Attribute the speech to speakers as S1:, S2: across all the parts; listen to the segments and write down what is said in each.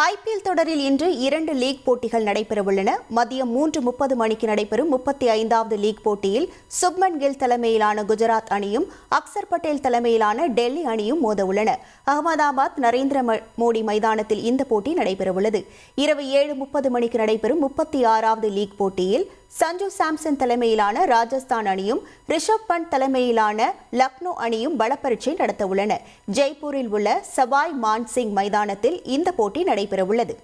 S1: IPL தொடரில் இன்று இரண்டு லீக் போட்டிகள் நடைபெறவுள்ளன. மதியம் மூன்று முப்பது மணிக்கு நடைபெறும் முப்பத்தி ஐந்தாவது லீக் போட்டியில் சுப்மன் கில் தலைமையிலான குஜராத் அணியும் அக்சர் பட்டேல் தலைமையிலான டெல்லி அணியும் மோதவுள்ளன. அகமதாபாத் நரேந்திர மோடி மைதானத்தில் இந்த போட்டி நடைபெறவுள்ளது. இரவு ஏழு முப்பது மணிக்கு நடைபெறும் முப்பத்தி ஆறாவது லீக் போட்டியில் சஞ்சு சாம்சன் தலைமையிலான ராஜஸ்தான் அணியும் ரிஷப் பண்ட் தலைமையிலான லக்னோ அணியும் பலப்பரீட்சை நடத்தவுள்ளன. ஜெய்ப்பூரில் உள்ள சபாய் மான்சிங் மைதானத்தில் இந்த போட்டி நடைபெறவுள்ளது.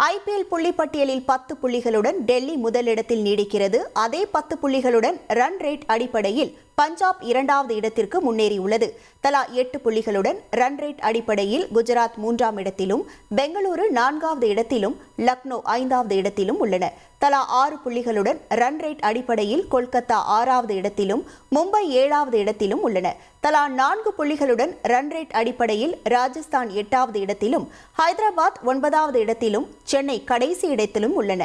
S1: ஐபிஎல் புள்ளிப்பட்டியலில் பத்து புள்ளிகளுடன் டெல்லி முதலிடத்தில் நீடிக்கிறது. அதே பத்து புள்ளிகளுடன் ரன் ரேட் அடிப்படையில் பஞ்சாப் இரண்டாவது இடத்திற்கு முன்னேறியுள்ளது. தலா எட்டு புள்ளிகளுடன் ரன் ரேட் அடிப்படையில் குஜராத் மூன்றாம் இடத்திலும் பெங்களூரு நான்காவது இடத்திலும் லக்னோ ஐந்தாவது இடத்திலும் உள்ளன. தலா ஆறு புள்ளிகளுடன் ரன் ரேட் அடிப்படையில் கொல்கத்தா ஆறாவது இடத்திலும் மும்பை ஏழாவது இடத்திலும் உள்ளன. தலா நான்கு புள்ளிகளுடன் ரன் ரேட் அடிப்படையில் ராஜஸ்தான் எட்டாவது இடத்திலும் ஹைதராபாத் ஒன்பதாவது இடத்திலும் சென்னை கடைசி இடத்திலும் உள்ளன.